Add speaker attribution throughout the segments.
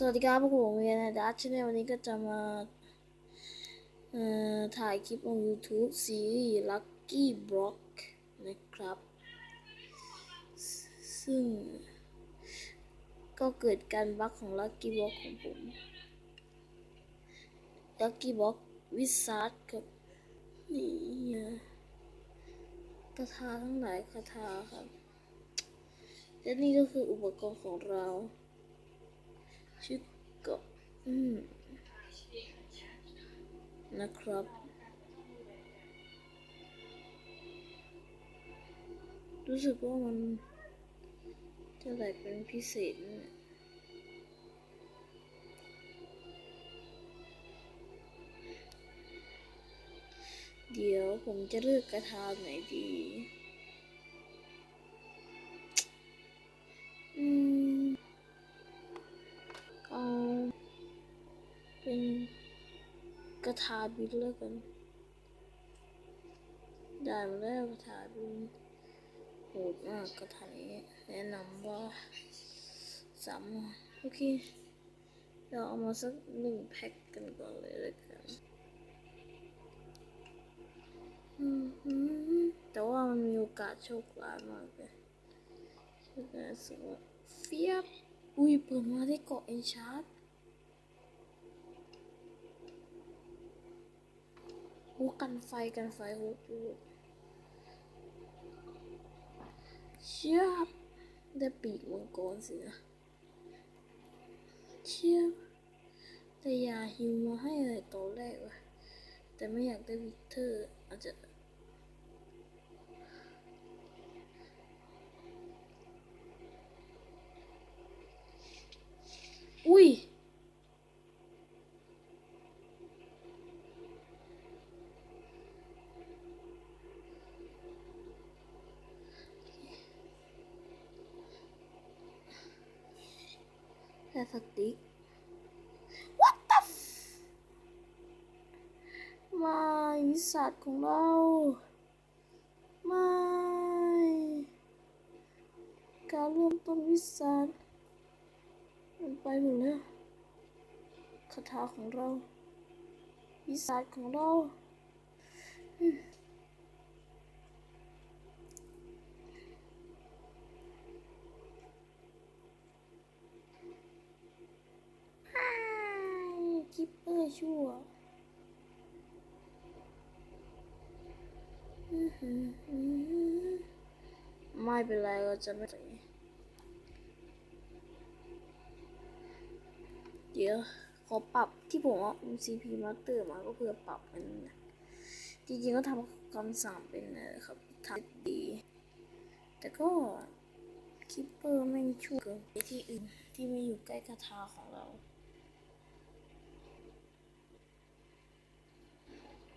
Speaker 1: สวัสดีครับพวกผมเวียนดัชชแนลวันนี้ก็จะมาถ่ายคลิปลง YouTube ซีรีส์ Lucky Block นะครับ ซึ่ง ก็เกิดการบั๊กของ Lucky Block ของผม Lucky Block วิสัทครับนี่นะคาถาทั้งหลายคาถาครับและนี่ก็คืออุปกรณ์ของเรา ชื่อกาะอืมนะครับ รู้สึกว่ามันจะไหลเป็นพิเศษนะเนี่ยเดี๋ยวผมจะเลือกกระทาไหนดีาบินแล้วกันได้มาแล้วกระทาบินโหดมากกระทานี้แนะนำว่าสามหน่อยโอเคเราเอามาสักหนึ่งแพ็คกันก่อนเลยแล้วกันอืมแต่ว่ามันมีโอกาสโชคร้ายมากเลยโชคร้ายสุดเฟียบอุ้ยเปิดมาได้เกาะเอนชาร์ ดโอ้กันไฟกันไฟโหดอยู่เชี่ยบได้ปีกมังกรสินะเชี่ยบแต่อยาฮิวมาให้เลยตอนแรกว่ะแต่ไม่อยากได้วิกเตอร์อาจจะอุ้ย แต่สติ๊ก What the f ไม่สัตว์ของเราไม่การเริ่มต้นวิสัทมันไปหมดแล้วคาถาของเราวิสัทของเราอืมอ้ายคิปเปอร์ ชั่วอื้อหืออื้อหือไม่เป็นไรเราจะไม่ใส่เดี๋ยวขอปรับที่ผมเอา MCP Master มาก็เพื่อปรับมันนจริงๆก็ทำคำสั่งเป็นนะครับทำดี แต่ก็คิปเปอร์แม่งช่วยเกินไปที่อื่นที่ไม่อยู่ใกล้กระทาของเรา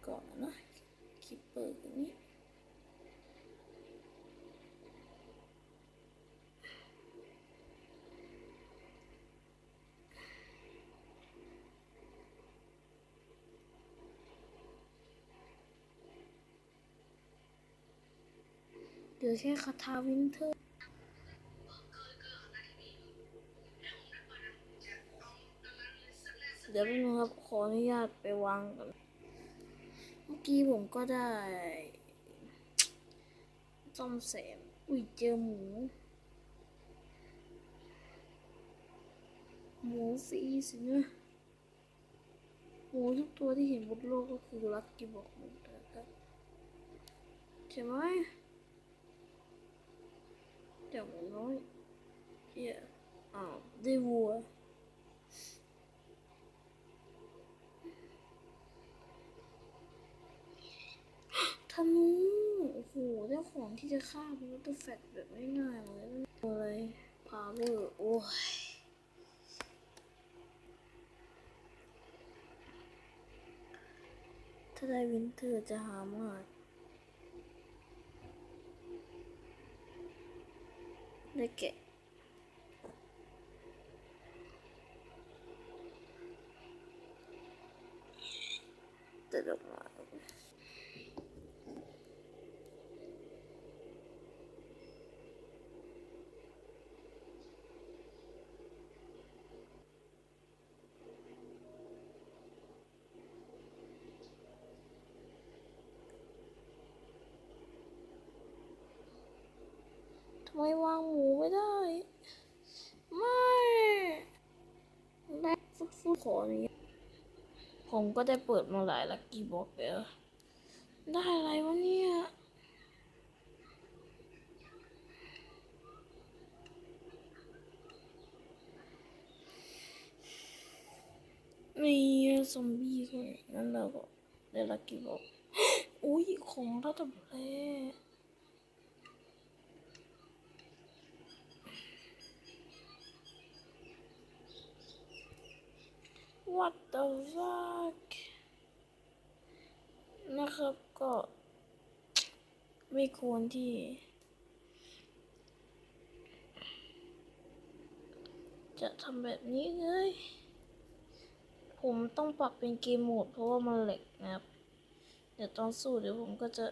Speaker 1: ก่อนนะคิปเปอร์ตัวนี้เดี๋ยวแค่คาถาวินเทอร์เดี๋ยวแป๊บนึงครับขออนุญาตไปวางก่อน กี้ผมก็ได้ซ่อมแซมอุ้ยเจอหมู หมูฟรีสินะหมูทุกตัวที่เห็นบนโลกก็คือลักกี้บอกหมดนะครับใช่ไหมแต่หมูน้อยเหี้ยอ้าวได้วัว ธนูโอ้โหได้ ของที่จะฆ่าบูตแฟตแบบง่ายๆเลยอะไรพาวเวอร์โอ้ยถ้าได้วินเทอร์จะหามากได้แกะแต่ดอกไม้ ทำไมวางหมูไม่ได้ ไม่แรกฟุดฟุดขอนี้ผมก็ได้เปิดมาหลายลักกี้บอกแล้วได้อะไรวะเนี่ยมีซอมบี้คนงั้นเราก็ได้ลักกี้บอกอุ้ยของระดับแร What the fuck นะครับก็ไม่ควรที่ จะทำแบบนี้เลย ผมต้องปรับเป็นเกมโหมดเพราะว่ามันเหล็กนะครับ เดี๋ยวตอนสู้เดี๋ยวผมก็จะ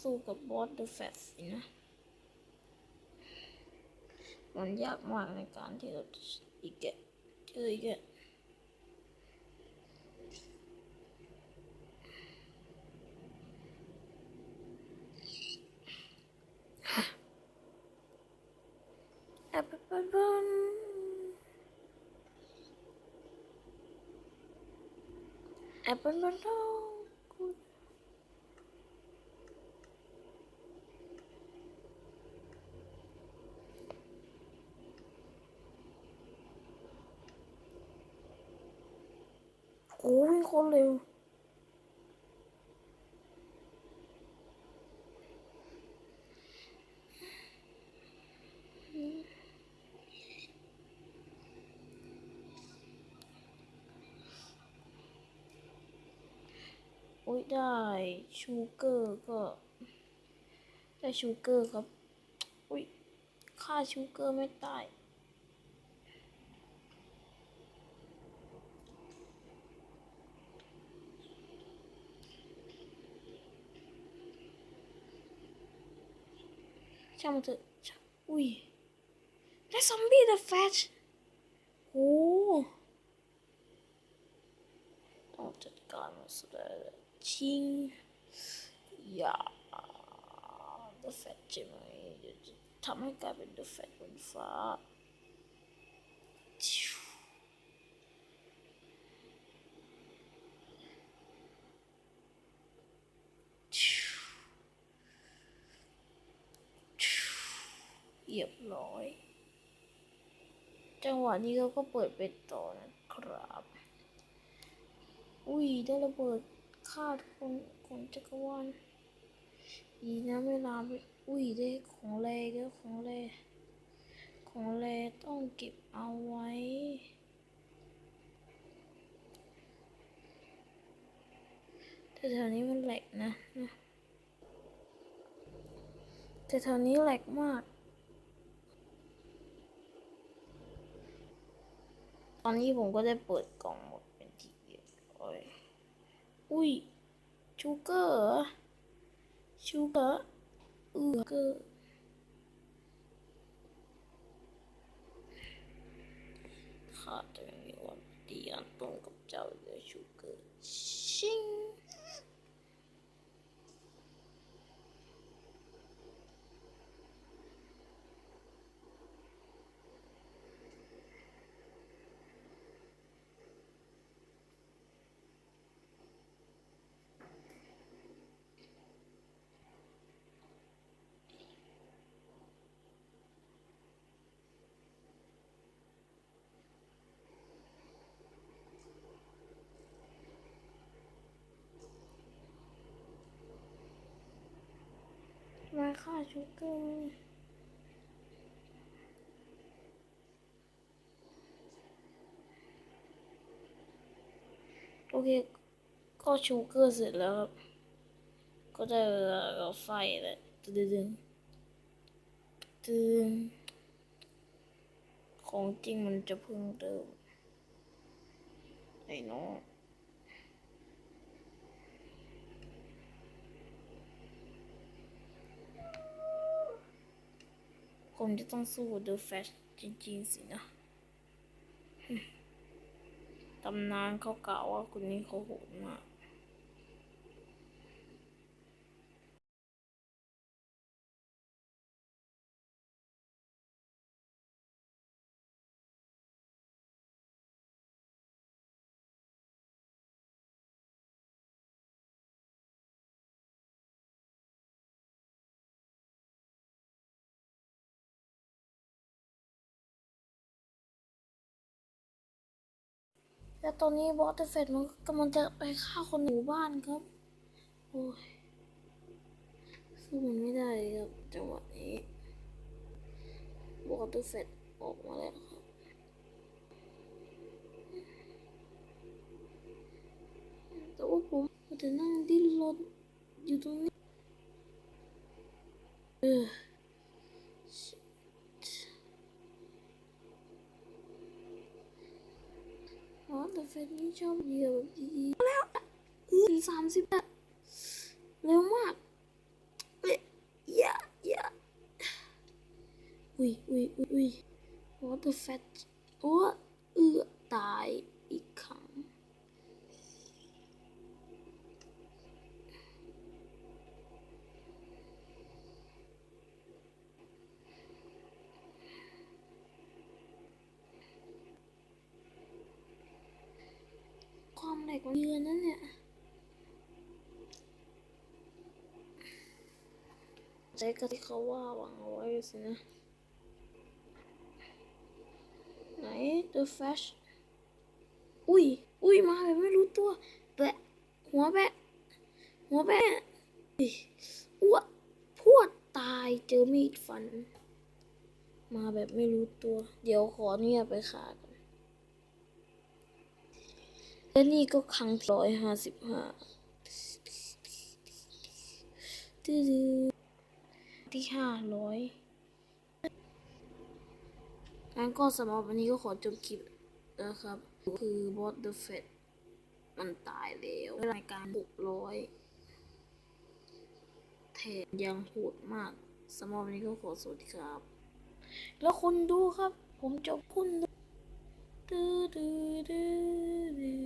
Speaker 1: สู้กับบอสเดอะแฟตสินะ มันยากมากในการที่เราจะอีกแกเจออีกแกแอปเปิลบอนแอปเปิล บอนโอ้ยคนเร็วโอ้ยได้ชูเกอร์ก็ ได้ชูเกอร์ครับ อุ้ยค่าชูเกอร์ไม่ตาย ช่างมันเถอะช่างอุ้ยได้ซอมบี้เดอะแฟชโอ้ต้องจัดการมันสุดเลยชิงอย่าเดอะแฟชใช่ไหมเดี๋ยวจะทำให้กลายเป็นเดอะแฟชบนฟ้าชิวชิวชิวเรียบร้อย จังหวะนี้เราก็เปิดเป็นต่อนะครับ อุ้ยได้ระเบิดฆ่าทุกคนของจักรวาลดีนะไม่ลามไปอุ้ยได้ของแรเยอะของแรของแรต้องเก็บเอาไว้แต่แถวนี้มันแหลกนะนะแต่แถวนี้แหลกมาก อนนี้ผมก็ได้เปิดกล่องหมดเป็นทีเดียวอยอุ้ยชูเกอร์ชูเกอร์อือเกอร์ข้าจะมีวันดีอันตรงกับเจ้าเลยชูเกอร์ชิง มาฆ่าชูเกอร์โอเค ก็ชูเกอร์เสร็จแล้วครับ ก็ได้เวลาเราไฟแล้วตึงตึงตึงของจริงมันจะเพิ่งเติมไอ้น้อง คงจะต้องสู้เดอะแฟชจริงๆสินะตำนานเขากล่าวว่าคนนี้เขาโหดมาก แล้วตอนนี้บอสเตอร์เฟดมันกำลังจะไปฆ่าคนหมู่บ้านครับ โอ้ยสู้มันไม่ได้ครับจังหวะนี้บอสเตอร์เฟดออกมาแล้วครับแต่ว่าผมจะนั่งดิ้นรนอยู่ตรงนี้เออ อ๋อแต่เฟซนี่ชอบเหยียบแบบดีๆแล้วสี่สามสิบอะเร็วมากเอ้ยอย่าอย่าอุ้ยอุ้ยอุ้ยอุ้ย what the fat โอ้เอือตายอีกครั้ง ความแหลกมันเยือนนั่นเนี่ยใจกับที่เขาว่าหวังเอาไว้สินะ ไหน The Flash อุ้ย อุ้ย มาแบบไม่รู้ตัว แบะ หัวแบะ หัวแบะอุ๊ยอ้วพวดตายเจอมีดฟัน มาแบบไม่รู้ตัว เดี๋ยวขอเนี่ยไปขากัน และนี่ก็ครั้งร้อยห้าสิบห้าที่ห้าร้อยงั้นก็สำหรับวันนี้ก็ขอจบคลิปนะครับ คือบอสเดอะเฟดมันตายแล้วรายการบุกร้อยแถมยังโหดมากสำหรับวันนี้ก็ขอสวัสดีครับ แล้วคุณดูครับ ผมจบคุณดูดูดูดูดู